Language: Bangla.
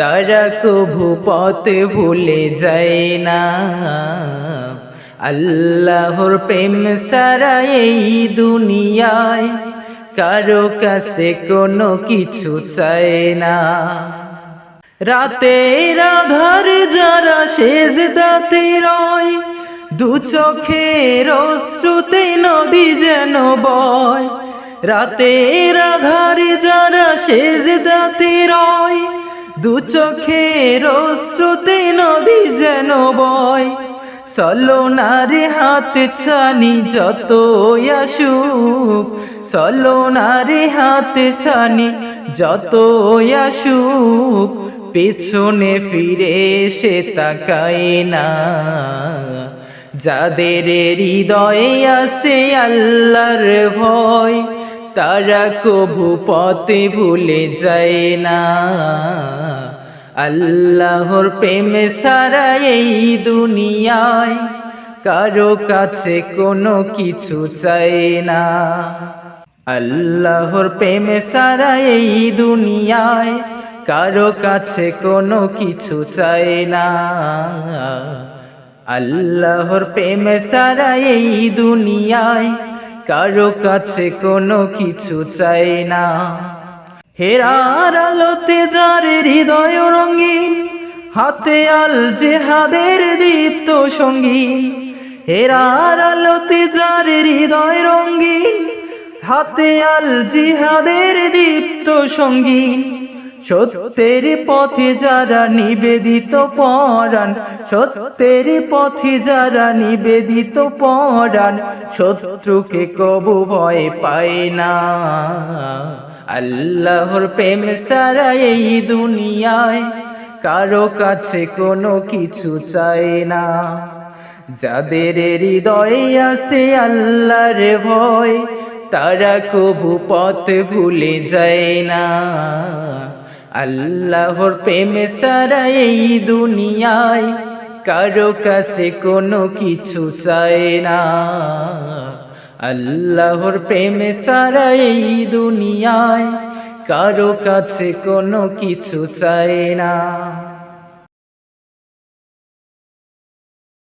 তারা কভু পথে ভুলে যায় না। আল্লাহর প্রেম সারা এই দুনিয়ায় কারও কাছে কোনো কিছু চায় না। রাতের আধার যারা শেষ দাতে রয়, দু চোখের অশ্রুতে নদী যেন বয়। রাতের আধার যারা শেষ দাতে রয় দু চোখের অশ্রুতে নদী যেন বয়। সলোনারে হাত ছানি যত আসুক। সলোনারে হাত ছানি যত আসুক। পেছনে ফিরে সে তাকায় না। যাদের হৃদয়ে আসে আল্লাহর ভয়। তারা কভু পথে ভুলে যায় না। আল্লাহর প্রেমে সারা এই দুনিয়ায় কারও কাছে কোনো কিছু চায় না। আল্লাহর প্রেমে সারা এই দুনিয়ায় কারও কাছে কোনো কিছু চায় না। আল্লাহর প্রেমে সারা এই দুনিয়ায় কারও কাছে কোনো কিছু চাই না। হেরার আলোতে যার হৃদয় রঙিন, হাতে আল জেহাদের দীপ্ত সঙ্গীন। হেরার আলোতে যার হৃদয় রঙিন, হাতে আল জিহাদের দীপ্ত সঙ্গীন। সত্যের পথে যারা নিবেদিত পরাণ, সত্যের পথে যারা নিবেদিত পরাণ, শত্রুকে কবু ভয় পায় না। আল্লাহর প্রেম সারা এই দুনিয়ায় কারও কাছে কোনো কিছু চায় না। যাদের হৃদয়ে আছে আল্লাহর ভয়, তারা কবু পথ ভুলে যায় না। আল্লাহর প্রেমে সারা এই দুনিয়ায় কারও কাছে কোনো কিছু চায় না। আল্লাহর প্রেমে সারা এই দুনিয়ায় কারও কাছে কোনো কিছু চায় না।